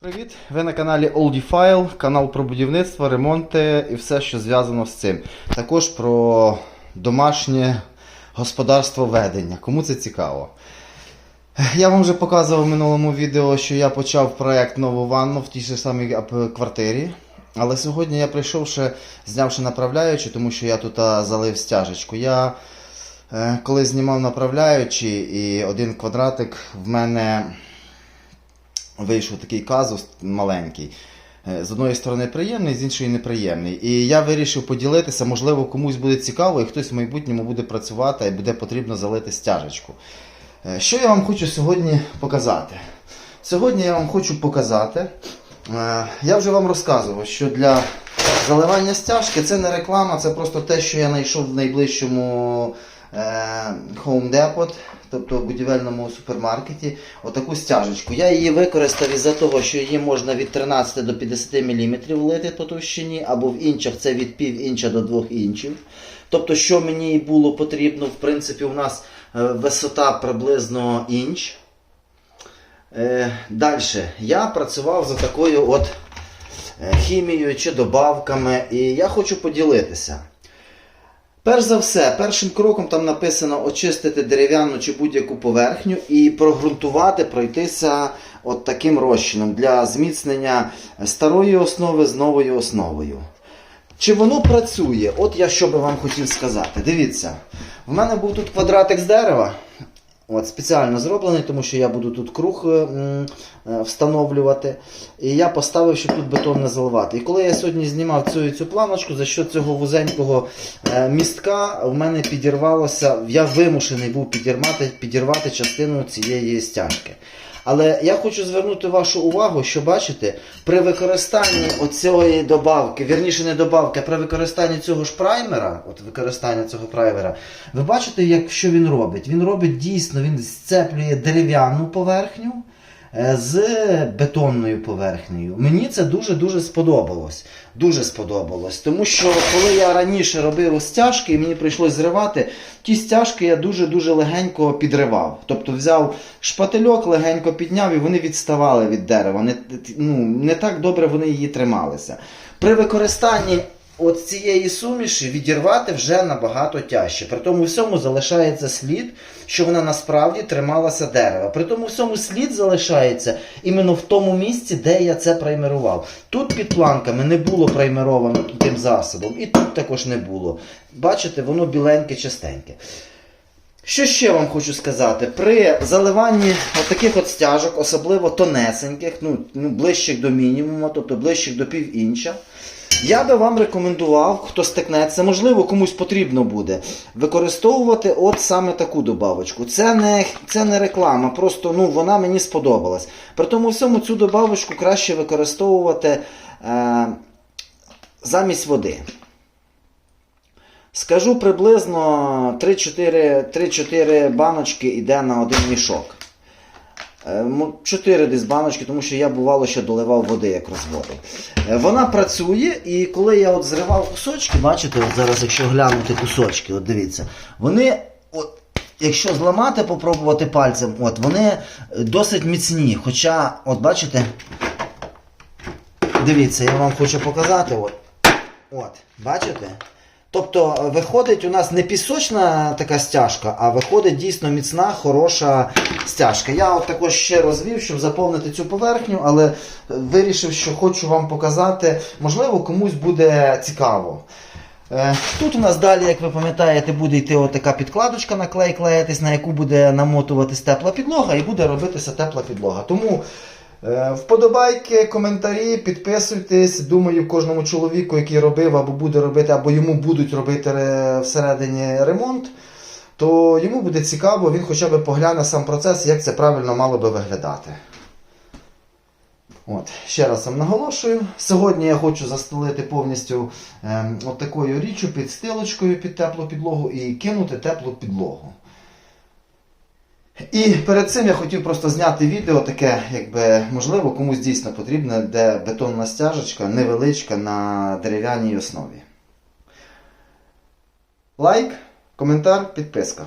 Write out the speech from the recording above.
Привіт! Ви на каналі Oldifile, канал про будівництво, ремонти і все, що зв'язано з цим. Також про домашнє господарство ведення. Кому це цікаво? Я вам вже показував в минулому відео, що я почав проект нову ванну в тій самій квартирі. Але сьогодні я прийшов ще, знявши направляючи, тому що я тут залив стяжечку. Я е, коли знімав направляючи, і один квадратик в мене вийшов такий казус маленький. Е, З одної сторони приємний, з іншої неприємний. І я вирішив поділитися, можливо, комусь буде цікаво, і хтось в майбутньому буде працювати і буде потрібно залити стяжечку. Е, Що я вам хочу сьогодні показати? Сьогодні я вам хочу показати. е, Я вже вам розказував, що для заливання стяжки це не реклама, це просто те, що я знайшов в найближчому Home Depot, тобто в будівельному супермаркеті, отаку стяжечку. Я її використав із-за того, що її можна від 13 до 50 мм влити по товщині, або в інчах це від пів інча до 2 інчів. Тобто, що мені було потрібно, в принципі, у нас е, висота приблизно інч. Е, Далі. Я працював за такою от е, хімією чи добавками, і я хочу поділитися. Перш за все, першим кроком там написано очистити дерев'яну чи будь-яку поверхню і прогрунтувати, пройтися от таким розчином для зміцнення старої основи з новою основою. Чи воно працює? От я що би вам хотів сказати. Дивіться, в мене був тут квадратик з дерева. От, спеціально зроблений, тому що я буду тут круг е, е, встановлювати. І я поставив, щоб тут бетон не заливати. І коли я сьогодні знімав цю, цю планочку, за що цього вузенького е, містка в мене підірвалося, я вимушений був підірвати, підірвати частину цієї стяжки. Але я хочу звернути вашу увагу, що бачите, при використанні оцієї добавки, вірніше не добавки, а при використанні цього ж праймера, от використання цього праймера, ви бачите, як що він робить? Він робить дійсно, він зцеплює дерев'яну поверхню з бетонною поверхнею. Мені це дуже-дуже сподобалось. Дуже сподобалось. Тому що коли я раніше робив стяжки і мені прийшлось зривати, ті стяжки я дуже-дуже легенько підривав. Тобто взяв шпательок, легенько підняв і вони відставали від дерева. Не, ну, не так добре вони її трималися. При використанні от цієї суміші відірвати вже набагато тяжче. При тому всьому залишається слід, що вона насправді трималася дерева. При тому всьому слід залишається іменно в тому місці, де я це праймерував. Тут під планками не було праймеровано тим засобом, і тут також не було. Бачите, воно біленьке, чистеньке. Що ще вам хочу сказати? При заливанні от таких от стяжок, особливо тонесеньких, ну, ну ближчих до мінімуму, тобто ближчих до пів інча, я би вам рекомендував, хто стикнеться, можливо, комусь потрібно буде використовувати от саме таку добавочку. Це не, це не реклама, просто ну, вона мені сподобалась. При тому всьому цю добавочку краще використовувати е, замість води. Скажу приблизно 3-4 3-4 баночки йде на один мішок. Е, 4 десь баночки, тому що я бувало ще доливав води, як розводив. Е, Вона працює, і коли я от зривав кусочки, бачите, от зараз, якщо глянути кусочки, от дивіться, вони. От, Якщо зламати, попробувати пальцем, от вони досить міцні. Хоча, от бачите, дивіться, я вам хочу показати. От, от бачите? Тобто е, виходить у нас не пісочна така стяжка, а виходить дійсно міцна, хороша стяжка. Я от також ще розвів, щоб заповнити цю поверхню, але е, вирішив, що хочу вам показати. Можливо, комусь буде цікаво. Е, Тут у нас далі, як ви пам'ятаєте, буде йти отака підкладочка на клей клеїтись, на яку буде намотуватись тепла підлога і буде робитися тепла підлога. Тому вподобайки, коментарі, підписуйтесь. Думаю, кожному чоловіку, який робив або буде робити, або йому будуть робити всередині ремонт, то йому буде цікаво, він хоча б погляне сам процес, як це правильно мало би виглядати. От, ще раз вам наголошую. Сьогодні я хочу застелити повністю ем, от такою річчю під стилочкою під теплу підлогу і кинути теплу підлогу. І перед цим я хотів просто зняти відео таке, якби можливо комусь дійсно потрібне, де бетонна стяжечка невеличка на дерев'яній основі. Лайк, коментар, підписка.